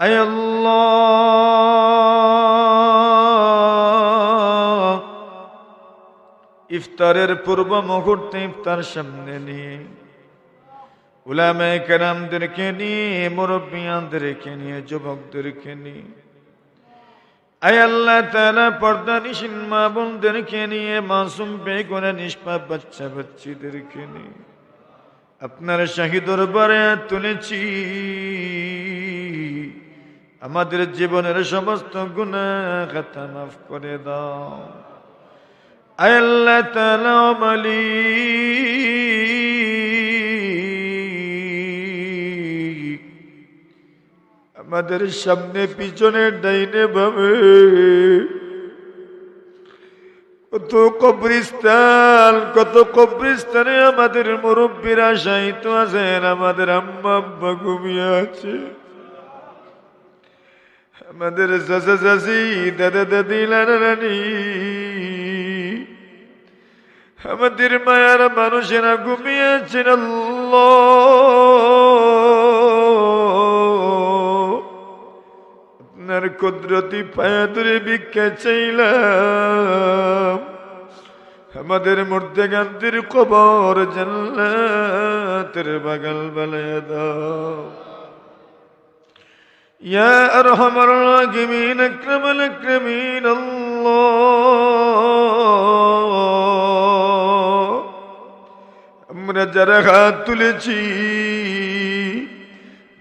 আয় আল্লাহ ইফতারের পূর্ব মুহূর্তে ইফতার সামনে নিয়ে। উলামায়ে কেরামদেরকে নিয়ে, মুরব্বিয়ানদেরকে নিয়ে, যুবকদেরকে নিয়ে। আয় আল্লাহ তাআলা পর্দা নিশিন মা বোনদেরকে নিয়ে, মাসুম বেগুনে নিষ্পাপ বাচ্চা বাচ্চিদেরকে নিয়ে। আপনার শাহী দরবারে তুলেছি। আমাদের জীবনের সমস্ত গুণা খাতা মাফ করে দাও। আল্লাহ আমাদের সামনে, পিছনে, ডাইনে ভাবে কত কবরিস্তান কত কবরিস্তানে আমাদের মুরব্বীরা সাহিত্য আছেন, আমাদের আম্মা আব্বা ঘুমিয়ে আছে। আমাদের আমাদের মায়ার মানুষেরা ঘুমিয়েছেন আপনার কুদরতি পায়া ধরে ভিক্ষা চাইলাম। আমাদের মধ্যে গান্তির কবর জান্নাতের বাগাল বানায় দাও। يا أرحم الراحمين أكرم الأكرمين الله আমরা যারা হাত তুলেছি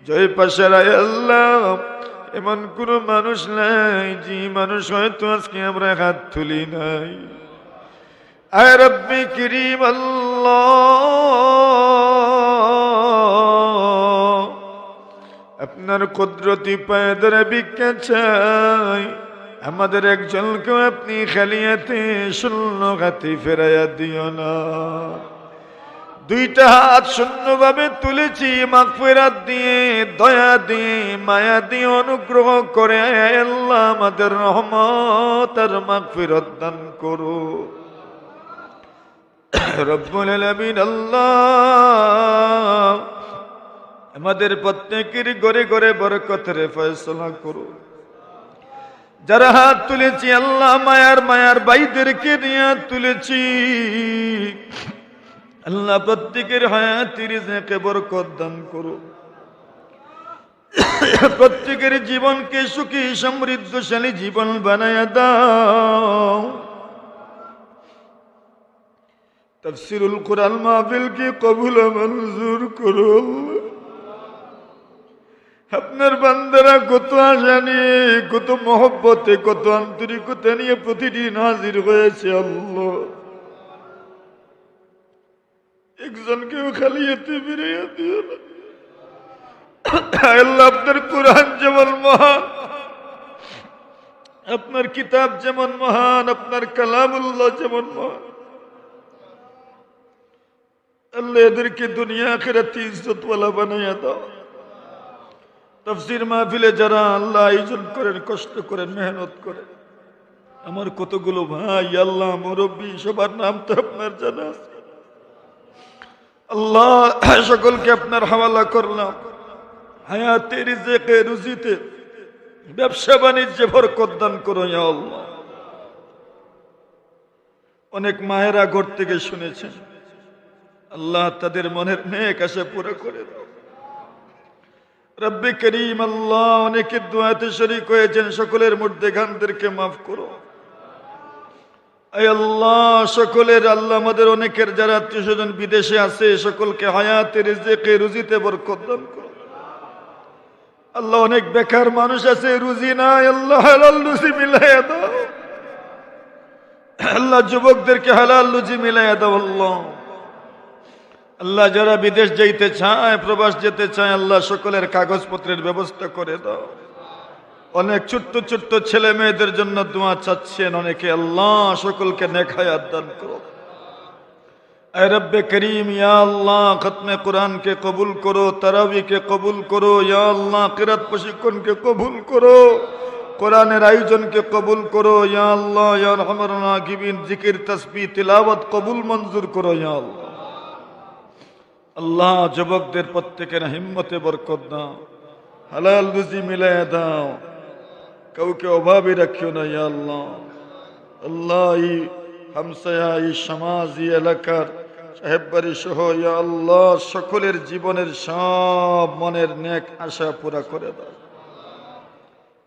জয় পাশারায় আল্লাহ এমন কোন মানুষ নাই যে মানুষ হয়তো আজকে আমরা হাত তুলি নাই আয় রব্বি করিম আল্লাহ আপনার কুদরতি পায়ে ধরে ভিক্ষা চাই। আমাদের একজনকেও আপনি খালিয়াতে শূন্য হাতে ফেরাইয়া দিও না। দুইটা হাত শূন্যভাবে তুলেছি মাগফিরাত দিয়ে, দয়া দিয়ে, মায়া দিয়ে অনুগ্রহ করে আল্লাহ আমাদের রহমত আর মাগফিরাত দান করো রব্বুল আলামিন আল্লাহ আমাদের প্রত্যেকের ঘরে ঘরে বরকতের ফয়সলা করো। যারা হাত তুলেছি, আল্লাহ মায়ার মায়ার বাইদেরকে নিয়ে তুলেছি। আল্লাহ প্রত্যেকের হায়াতির রেজেকে বরকত দান করো। প্রত্যেকের জীবনকে সুখী, সমৃদ্ধশালী জীবন বানায় দাও। তফসিরুল কোরআন মাহফিলকে কবুল মঞ্জুর করো। আপনার বান্দারা কত আশা নিয়ে কত মহব্বতে, কত আন্তরিকতা নিয়ে প্রতিদিন হাজির হয়েছে আল্লাহ। একজনকেও খালি এতে বেরিয়ে দিও না। আল্লাহ আপনার কোরআন যেমন মহান, আপনার কিতাব যেমন মহান, আপনার কালামুল্লাহ যেমন মহান। আল্লাহ এদেরকে দুনিয়া আখেরাতে ইজ্জতওয়ালা বানাইয়া দাও। তফসির মাহফিলে যারা আল্লাহ আয়োজন করেন, কষ্ট করেন, মেহনত করেন, আমার কতগুলো ভাই, আল্লাহ, মুরব্বী, সবার নাম তো আপনার জানা আল্লাহ, সকলকে আপনার হাওয়ালা করলাম। হায়াতে, রিজেকে, রুজিতে, ব্যবসা বাণিজ্যে বরকত দান করো আল্লাহ। অনেক মায়েরা ঘর থেকে শুনেছেন, আল্লাহ তাদের মনের নেক আশা পুরো করে দাও। রব্বে করিম আল্লাহ অনেকের দোয়াতে শরিক হয়েছেন, সকলের মধ্যে গানদেরকে মাফ করো। আল্লাহ, সকলের আল্লাহ আমাদের অনেকের যারা আত্মীয় স্বজন বিদেশে আছে, সকলকে হায়াতে, রিজেকে, রুজিতে বরকত দান করো। আল্লাহ, অনেক বেকার মানুষ আছে, রুজি নাই, আল্লাহ হালাল রুজি মিলাইয়া দাও। আল্লাহ, যুবকদেরকে হালাল রুজি মিলাইয়া দাও, আল্লাহ। আল্লাহ যারা বিদেশ যাইতে চায়, প্রবাস যেতে চায়, আল্লাহ সকলের কাগজপত্রের ব্যবস্থা করে দাও। অনেক ছোট্ট ছোট্ট ছেলে মেয়েদের জন্য দোয়া চাচ্ছেন অনেকে। আল্লাহ সকলকে নেখায়াত দান করো কবুল করো তারাবিকে কবুল করো আল্লাহ, কিরাত প্রশিক্ষণকে কবুল করো, কোরআনের আয়োজনকে কবুল করো আল্লাহ জিকির তসবি তিলাওয়াত কবুল মঞ্জুর করো আল্লাহ। আল্লাহ যুবকদের প্রত্যেকের হিম্মতে বরকত দাও। হালাল রুজি মিলাই দাও। কাউকে অভাবে রাখিও না, ইয়া আল্লাহ। আল্লাহ এই হামসায়া, এই সমাজ ই এলাকার সাহেব বাড়ি সহ, ইয়া আল্লাহ, সকলের জীবনের সব মনের নেক আশা পুরা করে দাও।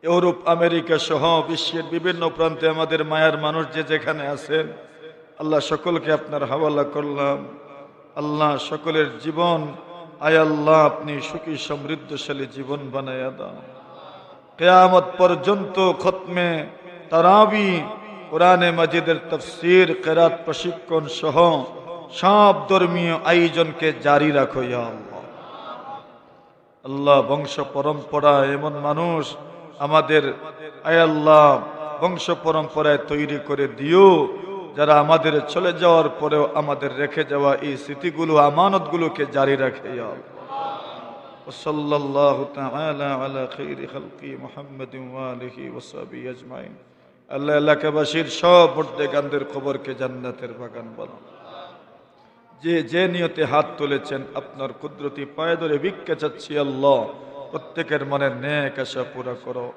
ইউরোপ, আমেরিকা সহ বিশ্বের বিভিন্ন প্রান্তে আমাদের মায়ার মানুষ যে যেখানে আছেন, আল্লাহ সকলকে আপনার হাওয়ালা করলাম। আল্লাহ সকলের জীবন, আয় আল্লাহ আপনি সুখী, সমৃদ্ধশালী জীবন বানাইয়া দাও। কেয়ামত পর্যন্ত খতমে তারাবি, কোরআনে মাজিদের তফসির, কেরাত প্রশিক্ষণ সহ সব ধর্মীয় আয়োজনকে জারি রাখো আল্লাহ। আল্লাহ বংশ পরম্পরা এমন মানুষ আমাদের, আয় আল্লাহ বংশ পরম্পরায় তৈরি করে দিও। যারা আমাদের চলে যাওয়ার পরেও আমাদের রেখে যাওয়া এই স্মৃতিগুলো আমানতগুলোকে জারি রাখে ইয়া আল্লাহ وصلى الله تعالى على خير خلق محمد وآله وصحبه أجمعين আল্লাহ এলাকাবাসীর সব মুর্দেগানদের খবরকে জান্নাতের বাগান বানান যে যে নিয়তে হাত তুলেছেন আপনার কুদরতি পায়ে ধরে ভিক্ষা চাচ্ছি আল্লাহ প্রত্যেকের মনের নেক আশা পুরা করো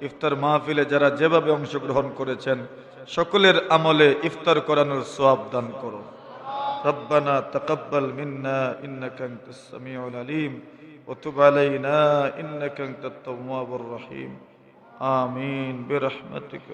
ইফতার মাহফিলে যারা যেভাবে অংশগ্রহণ করেছেন সকলের আমলে ইফতার করানোর সোয়াব দান করো ربنا تقبل منا إنك أنت السميع العليم وتب علينا إنك أنت التواب الرحيم آمين برحمتك